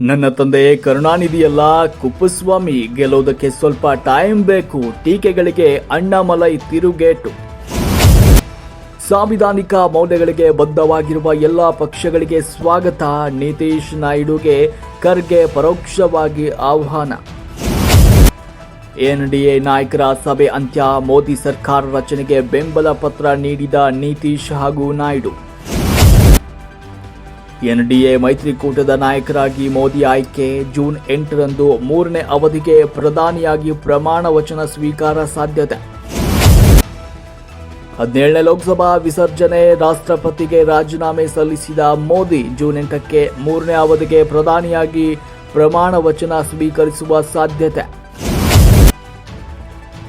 ನನ್ನ ತಂದೆ ಕರುಣಾನಿಧಿಯಲ್ಲ ಕುಪ್ಪುಸ್ವಾಮಿ ಗೆಲ್ಲೋದಕ್ಕೆ ಸ್ವಲ್ಪ ಟೈಮ್ ಬೇಕು. ಟೀಕೆಗಳಿಗೆ ಅಣ್ಣಾಮಲೈ ತಿರುಗೇಟು. ಸಾಂವಿಧಾನಿಕ ಮೌಲ್ಯಗಳಿಗೆ ಬದ್ಧವಾಗಿರುವ ಎಲ್ಲ ಪಕ್ಷಗಳಿಗೆ ಸ್ವಾಗತ. ನಿತೀಶ್ ನಾಯ್ಡುಗೆ ಖರ್ಗೆ ಪರೋಕ್ಷವಾಗಿ ಆಹ್ವಾನ. ಎನ್ಡಿಎ ನಾಯಕರ ಸಭೆ ಅಂತ್ಯ. ಮೋದಿ ಸರ್ಕಾರ ರಚನೆಗೆ ಬೆಂಬಲ ಪತ್ರ ನೀಡಿದ ನಿತೀಶ್ ಹಾಗೂ ನಾಯ್ಡು. ಎನ್ಡಿಎ ಮೈತ್ರಿಕೂಟದ ನಾಯಕರಾಗಿ ಮೋದಿ ಆಯ್ಕೆ ಜೂನ್ ಎಂಟರಂದು ಮೂರನೇ ಅವಧಿಗೆ ಪ್ರಧಾನಿಯಾಗಿ ಪ್ರಮಾಣ ವಚನ ಸ್ವೀಕಾರ ಸಾಧ್ಯತೆ. ಹದಿನೇಳನೇ ಲೋಕಸಭಾ ವಿಸರ್ಜನೆ, ರಾಷ್ಟ್ರಪತಿಗೆ ರಾಜೀನಾಮೆ ಸಲ್ಲಿಸಿದ ಮೋದಿ ಜೂನ್ ಎಂಟಕ್ಕೆ ಮೂರನೇ ಅವಧಿಗೆ ಪ್ರಧಾನಿಯಾಗಿ ಪ್ರಮಾಣ ವಚನ ಸ್ವೀಕರಿಸುವ ಸಾಧ್ಯತೆ.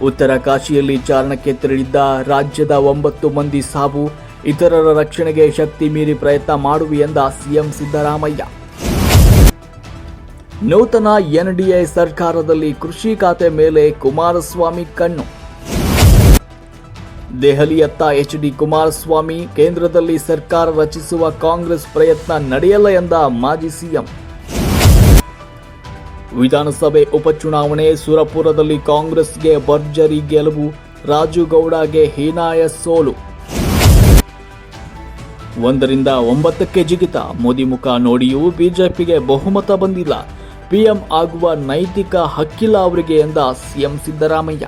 ಉತ್ತರ ಕಾಶಿಯಲ್ಲಿ ಚಾರಣಕ್ಕೆ ತೆರಳಿದ್ದ ರಾಜ್ಯದ ಒಂಬತ್ತು ಮಂದಿ ಸಾವು ಇತರರ ರಕ್ಷಣೆಗೆ ಶಕ್ತಿ ಮೀರಿ ಪ್ರಯತ್ನ ಮಾಡುವಿ ಎಂದ ಸಿಎಂ ಸಿದ್ದರಾಮಯ್ಯ. ನೂತನ ಎನ್ಡಿಎ ಸರ್ಕಾರದಲ್ಲಿ ಕೃಷಿ ಖಾತೆ ಮೇಲೆ ಕುಮಾರಸ್ವಾಮಿ ಕಣ್ಣು. ದೆಹಲಿಯತ್ತ ಎಚ್ ಡಿ ಕುಮಾರಸ್ವಾಮಿ, ಕೇಂದ್ರದಲ್ಲಿ ಸರ್ಕಾರ ರಚಿಸುವ ಕಾಂಗ್ರೆಸ್ ಪ್ರಯತ್ನ ನಡೆಯಲ್ಲ ಎಂದ ಮಾಜಿ ಸಿಎಂ. ವಿಧಾನಸಭೆ ಉಪಚುನಾವಣೆ ಸುರಪುರದಲ್ಲಿ ಕಾಂಗ್ರೆಸ್ಗೆ ಭರ್ಜರಿ ಗೆಲುವು, ರಾಜುಗೌಡಗೆ ಹೀನಾಯ ಸೋಲು. ಒಂದರಿಂದ ಒಂಬತ್ತಕ್ಕೆ ಜಿಗಿತ. ಮೋದಿ ಮುಖ ನೋಡಿಯೂ ಬಿಜೆಪಿಗೆ ಬಹುಮತ ಬಂದಿಲ್ಲ. ಪಿಎಂ ಆಗುವ ನೈತಿಕ ಹಕ್ಕಿಲ್ಲ ಅವರಿಗೆ ಎಂದ ಸಿಎಂ ಸಿದ್ದರಾಮಯ್ಯ.